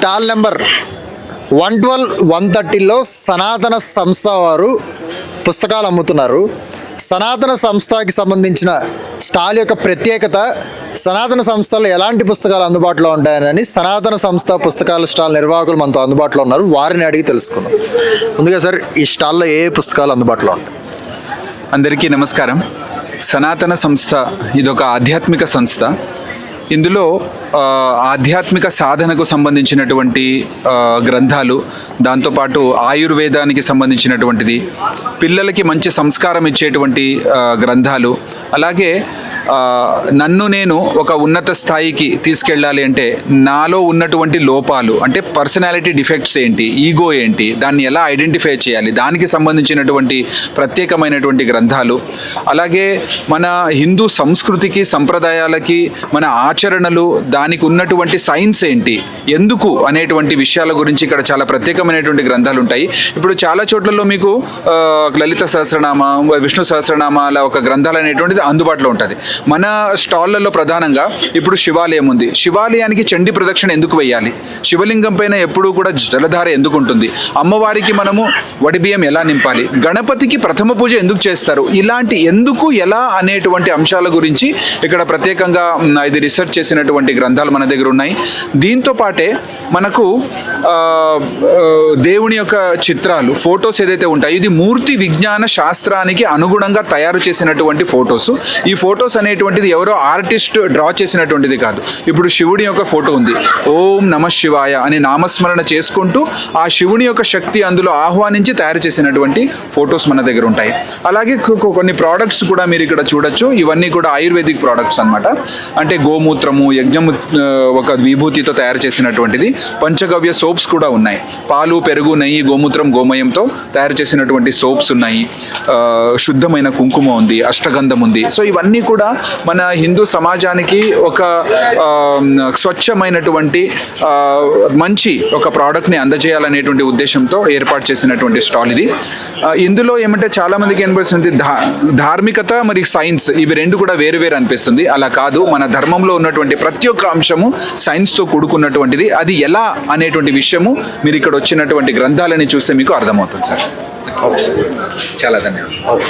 Stall number one twelve one థర్టీలో Sanatan సంస్థ వారు పుస్తకాలు అమ్ముతున్నారు. సనాతన సంస్థకి సంబంధించిన స్టాల్ యొక్క ప్రత్యేకత సనాతన సంస్థలో ఎలాంటి పుస్తకాలు అందుబాటులో ఉంటాయని సనాతన సంస్థ పుస్తకాల స్టాల్ నిర్వాహకులు మనతో అందుబాటులో ఉన్నారు. వారిని అడిగి తెలుసుకుందాం. ముందుగా సార్ ఈ స్టాల్లో ఏ పుస్తకాలు అందుబాటులో ఉంటాయి? అందరికీ నమస్కారం. సనాతన సంస్థ ఇదొక ఆధ్యాత్మిక సంస్థ. ఇందులో ఆధ్యాత్మిక సాధనకు సంబంధించినటువంటి గ్రంథాలు దాంతోపాటు ఆయుర్వేదానికి సంబంధించినటువంటిది పిల్లలకి మంచి సంస్కారం ఇచ్చేటువంటి గ్రంథాలు అలాగే నన్ను నేను ఒక ఉన్నత స్థాయికి తీసుకెళ్ళాలి అంటే నాలో ఉన్నటువంటి లోపాలు అంటే పర్సనాలిటీ డిఫెక్ట్స్ ఏంటి ఈగో ఏంటి దాన్ని ఎలా ఐడెంటిఫై చేయాలి దానికి సంబంధించినటువంటి ప్రత్యేకమైనటువంటి గ్రంథాలు అలాగే మన హిందూ సంస్కృతికి సంప్రదాయాలకి మన ఆచరణలు దానికి ఉన్నటువంటి సైన్స్ ఏంటి ఎందుకు అనేటువంటి విషయాల గురించి ఇక్కడ చాలా ప్రత్యేకమైనటువంటి గ్రంథాలు ఉంటాయి. ఇప్పుడు చాలా చోట్లలో మీకు లలిత సహస్రనామ విష్ణు సహస్రనామాల ఒక గ్రంథాలు అనేటువంటిది అందుబాటులో ఉంటుంది. మన స్టాళ్ళలో ప్రధానంగా ఇప్పుడు శివాలయం ఉంది. శివాలయానికి చండీ ప్రదక్షిణ ఎందుకు వేయాలి శివలింగం పైన ఎప్పుడూ కూడా జలధార ఎందుకు ఉంటుంది? అమ్మవారికి మనము వడిబియ్యం ఎలా నింపాలి? గణపతికి ప్రథమ పూజ ఎందుకు చేస్తారు? ఇలాంటి ఎందుకు ఎలా అనేటువంటి అంశాల గురించి ఇక్కడ ప్రత్యేకంగా ఇది రీసెర్చ్ చేసినటువంటి గ్రంథాలు మన దగ్గర ఉన్నాయి. దీంతో పాటే మనకు దేవుని యొక్క చిత్రాలు ఫొటోస్ ఏదైతే ఉంటాయో ఇది మూర్తి విజ్ఞాన శాస్త్రానికి అనుగుణంగా తయారు చేసినటువంటి ఫొటోస్. ఈ ఫొటోస్ అనేటువంటిది ఎవరో ఆర్టిస్ట్ డ్రా చేసినటువంటిది కాదు. ఇప్పుడు శివుడి యొక్క ఫోటో ఉంది. ఓం నమ శివాయ అని నామస్మరణ చేసుకుంటూ ఆ శివుని యొక్క శక్తి అందులో ఆహ్వానించి తయారు చేసినటువంటి ఫొటోస్ మన దగ్గర ఉంటాయి. అలాగే కొ- కొన్ని ప్రోడక్ట్స్ కూడా మీరు ఇక్కడ చూడొచ్చు. ఇవన్నీ కూడా ఆయుర్వేదిక్ ప్రోడక్ట్స్ అన్నమాట. అంటే గోమూత్రము యజ్ఞము ఒక విభూతితో తయారు చేసినటువంటిది. పంచగవ్య సోప్స్ కూడా ఉన్నాయి. పాలు పెరుగు నెయ్యి గోమూత్రం గోమయంతో తయారు చేసినటువంటి సోప్స్ ఉన్నాయి. శుద్ధమైన కుంకుమ ఉంది అష్టగంధం ఉంది. సో ఇవన్నీ కూడా మన హిందూ సమాజానికి ఒక స్వచ్ఛమైనటువంటి మంచి ఒక ప్రోడక్ట్ని అందజేయాలనేటువంటి ఉద్దేశంతో ఏర్పాటు చేసినటువంటి స్టాల్ ఇది. ఇందులో ఏమంటే చాలా మందికి అనిపిస్తుంది ధా ధార్మికత మరియు సైన్స్ ఇవి రెండు కూడా వేరు వేరు అనిపిస్తుంది. అలా కాదు మన ధర్మంలో ఉన్నటువంటి ప్రతి ఒక్క అంశము సైన్స్తో కూడుకున్నటువంటిది. అది ఎలా అనేటువంటి విషయము మీరు ఇక్కడ వచ్చినటువంటి గ్రంథాలని చూస్తే మీకు అర్థమవుతుంది సార్. చాలా ధన్యవాదాలు.